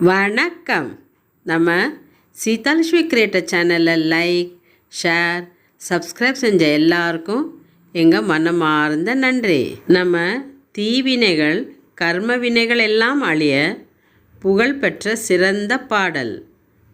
வணக்கம். நம்ம சீதாலட்சுமி கிரியேட்டர் சேனலில் லைக் ஷேர் சப்ஸ்கிரைப் செஞ்ச எல்லாருக்கும் எங்கள் மனமார்ந்த நன்றி. நம்ம தீவினைகள் கர்ம வினைகள் எல்லாம் அழிய புகழ்பெற்ற சிறந்த பாடல்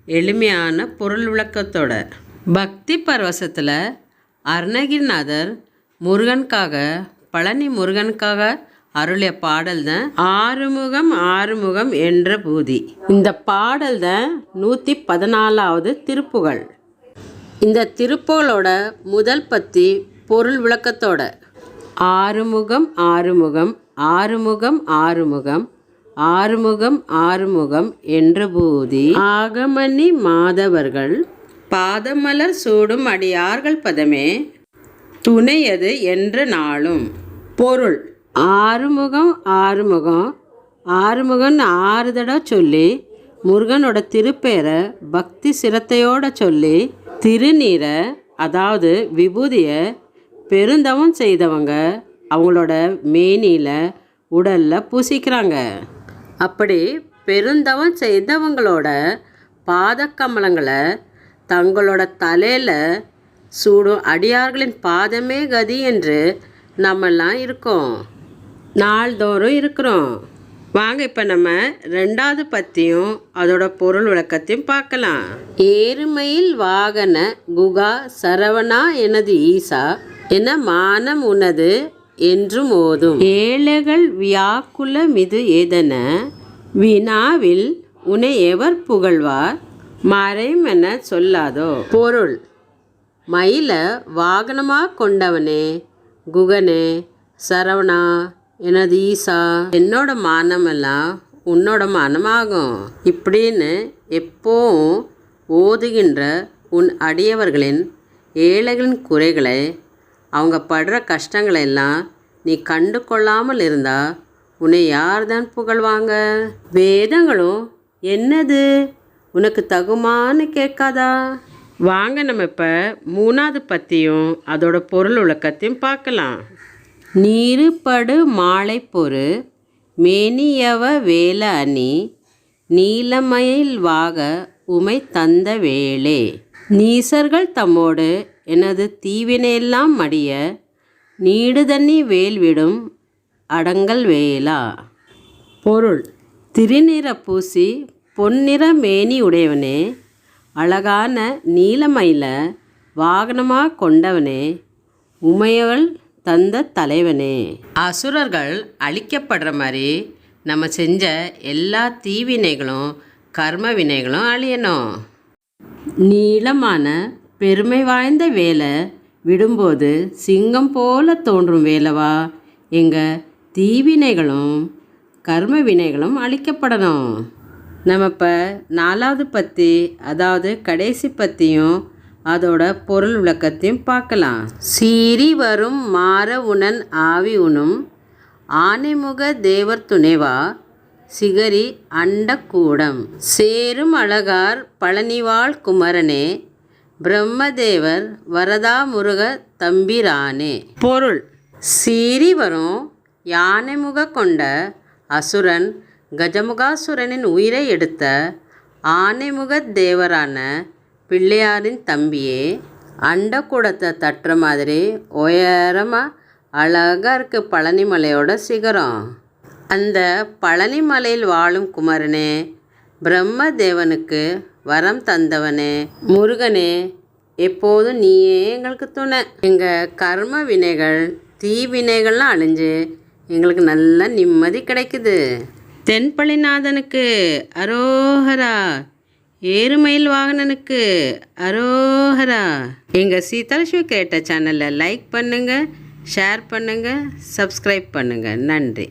எளிமையான பொருள் விளக்கத்தோட. பக்தி பரவசத்தில் அருணகிரிநாதர் முருகனுக்காக பழனி முருகனுக்காக அருளிய பாடல் தான் ஆறுமுகம் ஆறுமுகம் என்ற பூதி. இந்த பாடல் தான் நூற்றி பதினாலாவது திருப்புகழ் இந்த திருப்புகளோட முதல் பத்தி பொருள் விளக்கத்தோட. ஆறுமுகம் ஆறுமுகம் ஆறுமுகம் ஆறுமுகம் ஆறுமுகம் ஆறுமுகம் என்ற பூதி. ஆகமணி மாதவர்கள் பாதமலர் சூடும் அடியார்கள் பதமே துணையது என்ற நாளும். பொருள் ஆறுமுகம் ஆறுமுகம். ஆறுமுகம்னு ஆறு தடவை சொல்லி முருகனோட திருப்பேரை பக்தி சிரத்தையோட சொல்லி திருநீரை அதாவது விபூதியை பெருந்தவம் செய்தவங்க அவங்களோட மேனியில் உடலில் பூசிக்கிறாங்க. அப்படி பெருந்தவம் செய்தவங்களோட பாதக்கமலங்களை தங்களோட தலையில் சூடும் அடியார்களின் பாதமே கதி என்று நம்மெல்லாம் இருக்கோம். நாள்தோறும் இருக்கிறோம். வாங்க இப்போ நம்ம ரெண்டாவது பத்தியும் அதோட பொருள் விளக்கத்தையும் பார்க்கலாம். ஏறுமையில் வாகன குகா சரவணா எனது ஈசா என மானம் உனது என்றும் ஓதும். ஏழைகள் வியாக்குல மிது ஏதன வினாவில் உன எவர் புகழ்வார் மறைமென சொல்லாதோ. பொருள் மயில வாகனமாக கொண்டவனே குகனே சரவணா எனது ஈசா? என்னோட மானமெல்லாம் உன்னோட மானமாகும். இப்படின்னு எப்போவும் ஓதுகின்ற உன் அடியவர்களின் ஏழைகளின் குறைகளை அவங்க படுற கஷ்டங்களை எல்லாம் நீ கண்டு கொள்ளாமல் இருந்தால் உன்னை யார் தான் புகழ்வாங்க? வேதங்களும் என்னது? உனக்கு தகுமான்னு கேட்காதா? வாங்க நம்ம இப்போ மூணாவது பற்றியும் அதோட பொருள் விளக்கத்தையும் பார்க்கலாம். நீருபடு மாலைப்பொரு மேனியவ வேல அணி நீலமயில் வாக உமை தந்த வேளே நீசர்கள் தம்மோடு எனது தீவினையெல்லாம் மடிய நீடுதண்ணி வேல்விடும் அடங்கல் வேலா. பொருள் திருநிற பூசி பொன்னிற மேனி உடையவனே அழகான நீலமயில வாகனமாக கொண்டவனே உமையவள் தந்த தலைவனே. அசுரர்கள் அழிக்கப்படுற மாதிரி நம்ம செஞ்ச எல்லா தீவினைகளும் கர்ம வினைகளும் அழியணும். நீளமான பெருமை வாய்ந்த வேலை விடும்போது சிங்கம் போல தோன்றும் வேலவா? எங்கள் தீவினைகளும் கர்ம வினைகளும் அழிக்கப்படணும். நம்ம இப்போ நாலாவது பத்தி அதாவது கடைசி பத்தியும் அதோட பொருள் விளக்கத்தையும் பார்க்கலாம். சீறி வரும் மாற உணன் ஆவி உணும் ஆனைமுக தேவர் துணைவா சிகரி அண்டக்கூடம். சேரும் அழகார் பழனிவாள் குமரனே பிரம்மதேவர் வரதா முருக தம்பிரானே. பொருள். சீறி வரும் யானைமுக கொண்ட அசுரன் கஜமுகாசுரனின் உயிரை எடுத்த ஆனைமுக தேவரான பிள்ளையாரின் தம்பியே அண்டக்கூடத்தை தட்டுற மாதிரி உயரமாக அழகாக இருக்குது பழனிமலையோட சிகரம். அந்த பழனிமலையில் வாழும் குமரனே பிரம்மதேவனுக்கு வரம் தந்தவனே முருகனே எப்போதும் நீயே எங்களுக்கு துணை. எங்கள் கர்ம வினைகள் தீ வினைகள்லாம் அழிஞ்சு எங்களுக்கு நல்ல நிம்மதி கிடைக்குது. தென்பழிநாதனுக்கு அரோஹரா ஏறுமயில் வாகனனுக்கு அரோஹரா. எங்கள் சீதாலட்சுமி கேட்ட சேனலை லைக் பண்ணுங்கள் ஷேர் பண்ணுங்கள் சப்ஸ்கிரைப் பண்ணுங்கள் நன்றி.